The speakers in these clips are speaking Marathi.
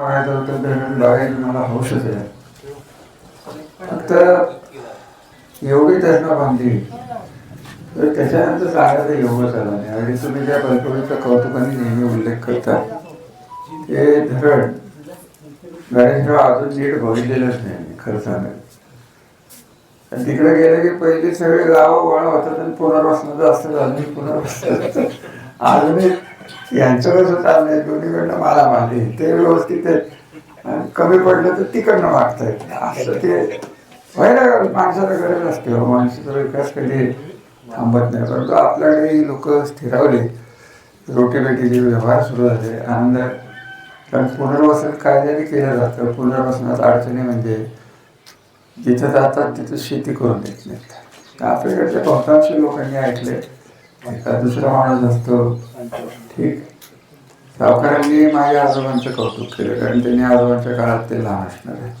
बघायचं तर बघायची मला हौसच आहे फक्त एवढी त्यांना बांधली तर त्याच्यानंतर सांगायचं एवढं झालं नाही. आणि तुम्ही ज्या बलकवडीचा कौतुकाने नेहमी उल्लेख करता. ते धरण गणेशराव अजून नीट बघितलेलंच नाही खरं सांगायचं. आणि तिकडे गेलं की पहिले सगळे गावं वळ होतात आणि पुनर्वसनाचं असतं अजून पुनर्वसन अजूनही यांचं कसं चाललंय दोन्हीकडनं मला मारली. ते व्यवस्थित आहे. कमी पडलं तर तिकडनं मागतायत. असं ते व्हायला माणसाला गरज असते. हो, माणसाचा विकास कधी थांबत नाही. परंतु आपल्याकडे लोक स्थिरावले. रोटीबेटीचे व्यवहार सुरू झाले. आनंद कारण पुनर्वसन कायद्याने केलं जातं. पुनर्वसनात अडचणी म्हणजे जिथं जातात तिथं शेती करून देत नाहीत. आपल्याकडच्या बहुतांश लोकांनी ऐकले दुसरा माणूस असतो ठीक? सावकारांनी माझ्या आजोबांचं कौतुक केलं कारण त्यांनी आजोबांच्या काळात ते लहान असणार आहे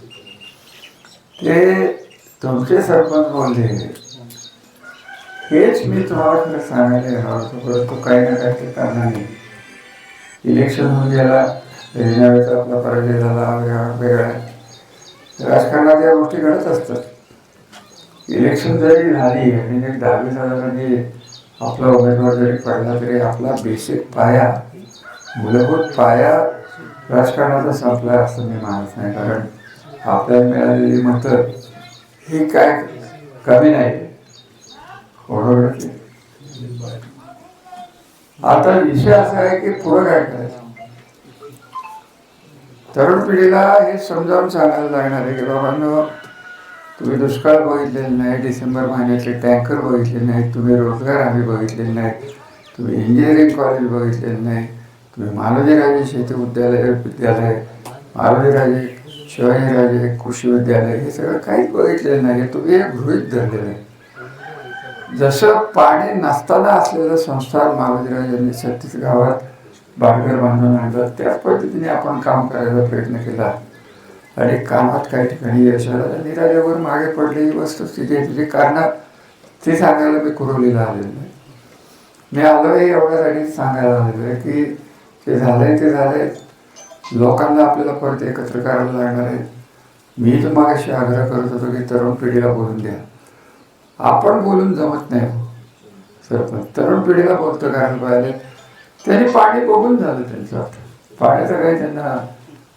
ते तुमचे सरपंच बोलले. हेच मी तुम्हाला खरं सांगायला येणार होतो परंतु काही ना काही ते कारणाने इलेक्शन होऊन गेला त्यावेळेचा आपला पराजय झाला वेगळा वेगळा. राजकारणात या गोष्टी घडत असतात. इलेक्शन जरी झाली आणि दहावीस दहावी आपला उमेदवार जरी पडला तरी आपला बेसिक पाया मूलभूत पाया राजकारणाचा संपला असं मी मानत नाही. कारण आपल्याला मिळालेली मतं ही काय कमी नाही. आता विषय असा आहे की पुढं काय करायचं? तरुण पिढीला हे समजावून सांगायला लागणार आहे की बाबांना तुम्ही दुष्काळ बघितलेला नाही डिसेंबर महिन्याचे टँकर बघितले नाहीत तुम्ही रोजगार हमी बघितलेले नाहीत तुम्ही इंजिनिअरिंग कॉलेज बघितलेले नाही तुम्ही मालोजीराजे शेती विद्यालय विद्यालय मालोजीराजे शिवाजीराजे कृषी विद्यालय हे सगळं काहीच बघितलेलं नाही तुम्ही हे गृहित धरलेलं आहे. जसं पाणी नसताना असलेलं संस्थान मालोजीराजांनी छत्तीस गावात बाडगर बांधून आणलं त्याच पद्धतीने आपण काम करायचा प्रयत्न केला. आणि कामात काही ठिकाणी यश आलं निराल्यावर मागे पडली वस्तू वस्तुस्थिती आहे कारणात ते सांगायला मी कुरवलेलं आलेलं नाही. मी आलो हे एवढ्यासाठी सांगायला आलेलो आहे की ते झालंय ते झालंय. लोकांना आपल्याला परत एकत्र करायला लागणार आहे. मी तर तुम्हाला आग्रह करत होतो की तरुण पिढीला बोलून द्या. आपण बोलून जमत नाही हो. सरपंच तरुण पिढीला बोलतं करायला पाहिजे. त्यांनी पाणी बघून झालं त्यांचं. पाण्याचं काही त्यांना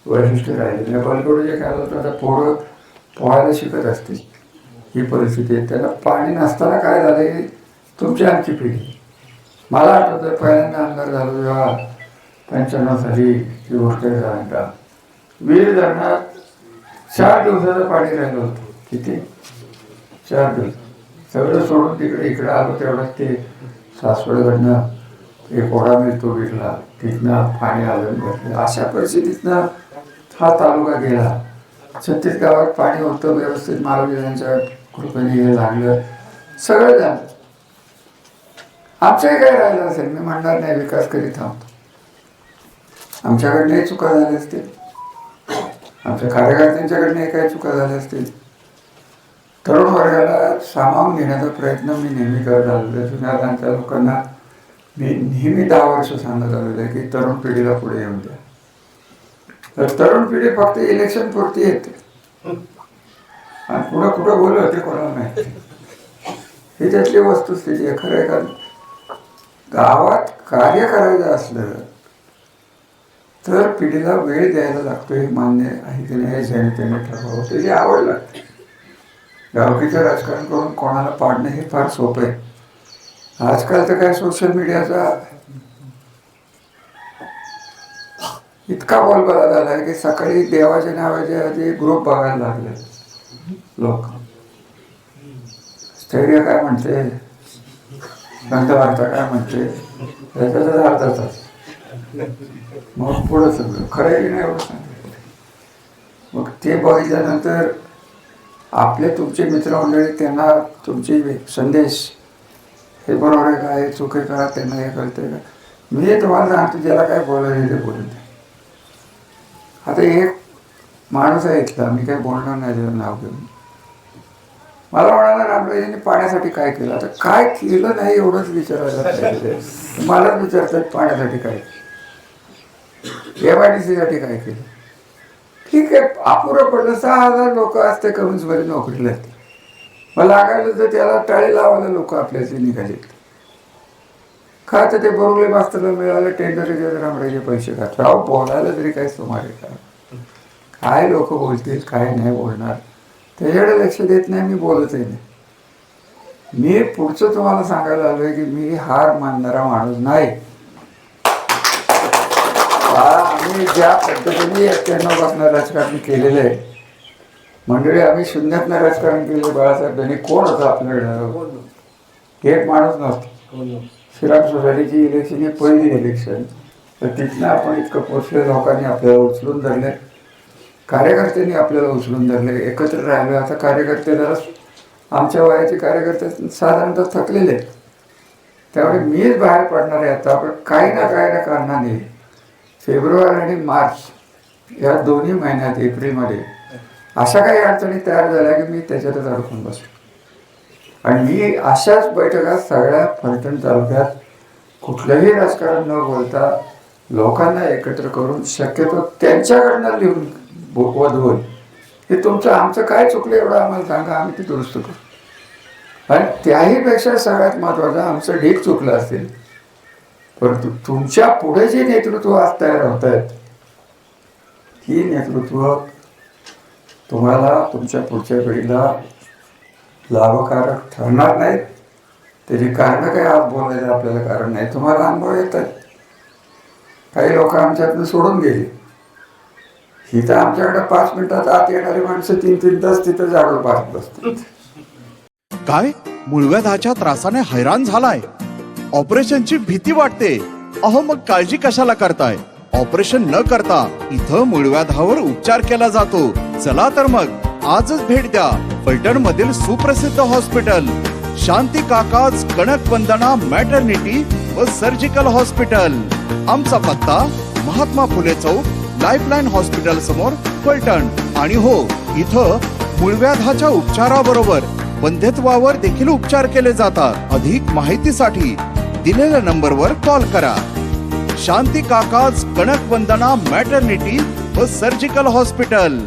वैशिष्ट्य राहिले. नाही जे काय होतं आता पोरं पोहायला शिकत असतील. ही परिस्थिती आहे. त्याला पाणी नसताना काय झालं तुमची आमची पिढी. मला आठवतं पहिल्यांदा आमदार झालो जेव्हा पंच्याण्णव साली ही गोष्ट झाली का वीर धरणात चार दिवसाचं पाणी राहिलं होतं. किती? चार दिवस. सगळं सोडून तिकडे इकडे आलो तेवढंच ते सासवडकडनं एक ओढा मिळतो विकला. तिथनं पाणी आलं अशा परिस्थितीतनं हा तालुका गेला. छत्तीस गावात पाणी होतं व्यवस्थित महाराजांच्या कृपेने हे लागलं सगळं झालं आमच्याही काय राहिलं असेल मी म्हणणार नाही विकास करीत आहोत. आमच्याकडनंही चुका झाल्या असतील. आमच्या कार्यकर्त्यांच्याकडनंही काही चुका झाल्या असतील. तरुण वर्गाला सामावून घेण्याचा प्रयत्न मी नेहमी करत आलेलो आहे. जुन्या लोकांना मी नेहमी दहा वर्ष सांगत आलेलो आहे की तरुण पिढीला पुढे येऊन द्या. तर तरुण पिढी फक्त इलेक्शन पुरती येते. आणि पुढं कुठं बोललं ते कोणाला माहिती? ही त्यातली वस्तुस्थिती आहे खरं आहे का गावात कार्य करायचं असलं तर पिढीला वेळ द्यायला लागतो हे मान्य आहे की नाही हे ज्याने त्याने ठरवावं. त्याची आवड लागते. गावकीचं राजकारण करून कोणाला पाडणं हे फार सोपं आहे. आजकाल तर काय सोशल मीडियाचा इतका बोलबाला झाला आहे की सकाळी देवाच्या नावाचे आधी ग्रुप बघायला लागले. लोक. स्थैर्य काय म्हणते? वार्ता काय म्हणते? त्याच्यातच अर्धा तास. मग पुढं सगळं. खरं की नाही एवढं मग ते बघितल्यानंतर आपले तुमचे मित्रमंडळी त्यांना तुमचे संदेश हे बरोबर आहे का? हे चुकी का त्यांना हे करते का? मी तुम्हाला सांगतो ज्याला काय बोलायचं ते बोलू आता एक माणूस आहे इथला मी काही बोलणार नाही त्याचं नाव घेऊन. मला म्हणाला रामराजांनी पाण्यासाठी काय केलं? आता काय केलं नाही एवढंच विचारायला पाहिजे मलाच विचारतात पाण्यासाठी काय एम आय डी सीसाठी काय केलं? ठीक आहे अपुरं पडलं. सहा हजार लोक असते कमिन्समध्ये नोकरीला मला लागायला तर त्याला टाळी लावायला लोक आपल्याचे निघालेत. का तर ते बरोबर मास्तरला मिळालं टेंडर रामराजे पैसे खात राव बोलायला तरी काय सुमारे का काय लोक बोलतील काय नाही बोलणार. त्याच्याकडे लक्ष देत नाही मी बोलतही नाही. मी पुढचं तुम्हाला सांगायला आलोय की मी हार मानणारा माणूस नाही. हा, आम्ही ज्या पद्धतीने एक्क्याण्णवपासून राजकारण केलेलं आहे मंडळी आम्ही शून्यातनं राजकारण केलं बाळासाहेब त्यांनी कोण होतं आपल्याकडं? एक माणूस नव्हता. श्रीराम सोसायटीची इलेक्शन ही पहिली इलेक्शन तर तिथनं आपण इतकं पोचले लोकांनी आपल्याला उचलून धरले. कार्यकर्त्यांनी आपल्याला उचलून धरले. एकत्र राहिलो. आता कार्यकर्ते जरा आमच्या वयाचे कार्यकर्ते साधारणतः थकलेले. आहेत त्यामुळे मीच बाहेर पडणार आहे आता. आपण काही ना काही ना कारणाने फेब्रुवारी आणि मार्च या दोन्ही महिन्यात एप्रिलमध्ये अशा काही अडचणी तयार झाल्या की मी त्याच्यातच अडकून बसलो. आणि ही अशाच बैठका सगळ्या फलटण तालुक्यात कुठलंही राजकारण न बोलता लोकांना एकत्र करून शक्यतो त्यांच्याकडनं लिहून वधवून हे तुमचं आमचं काय चुकलं एवढं आम्हाला सांगा आम्ही ते दुरुस्त करू. आणि त्याहीपेक्षा सगळ्यात महत्त्वाचं आमचं ढीक चुकलं असेल. परंतु तुमच्यापुढे जे नेतृत्व आज तयार होत आहेत ही नेतृत्व तुम्हाला तुमच्या पुढच्या पिढीला लाभकारक ठरणार नाहीत. त्याची कारणं काय आज बोलायचं आपल्याला कारण नाही. तुम्हाला अनुभव येत आहे काही लोक आमच्यातनं सोडून गेली. ही तर आमच्याकडे पाच मिनिटात आत येणारी माणसं तीन तीन तास तिथं जागो पाहत बसतात. काय? मुळव्याधाच्या त्रासाने हैराण झालाय. ऑपरेशनची भीती वाटते. अहो मग काळजी कशाला करताय? ऑपरेशन न करता इथं मुळव्याधावर उपचार केला जातो. चला तर मग आजच भेट द्या. फलटण मधील सुप्रसिद्ध हॉस्पिटल शांती काकाज कणक वंदना मॅटर्निटी व सर्जिकल हॉस्पिटल. आमचा पत्ता महात्मा फुले चौक लाईफलाईन हॉस्पिटल समोर फलटण. आणि हो इथं मूळव्याधाच्या उपचाराबरोबर वंध्यत्वावर देखील उपचार केले जातात. अधिक माहितीसाठी दिलेल्या नंबरवर कॉल करा. शांती काकाज कणक वंदना मॅटर्निटी व सर्जिकल हॉस्पिटल.